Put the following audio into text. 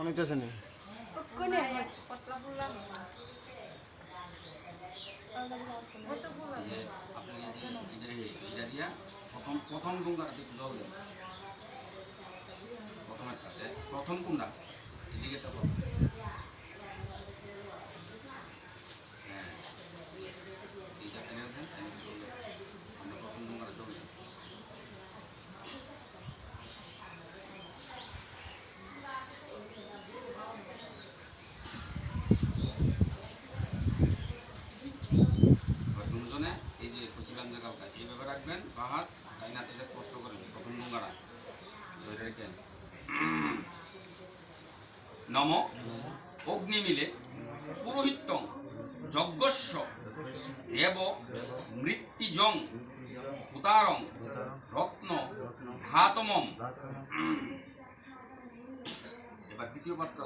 অনিতেছে নি? কোনে এই যে আপনি এই যে এই যে এটা দিয়া প্রথম প্রথম একটু দেন প্রথম একটাতে প্রথম কোনটা? কাউকে এইভাবে রাখবেন? বা হাত তাই না সেটা স্পর্শ করবেন নোংরা। ধরে রেখেন। নম। অগ্নি মিলে পুরোহিত্যং যজ্ঞস্য, দেব মৃত্তিজং উতারং, রত্ন ধাতমম এবার দ্বিতীয় পাত্র।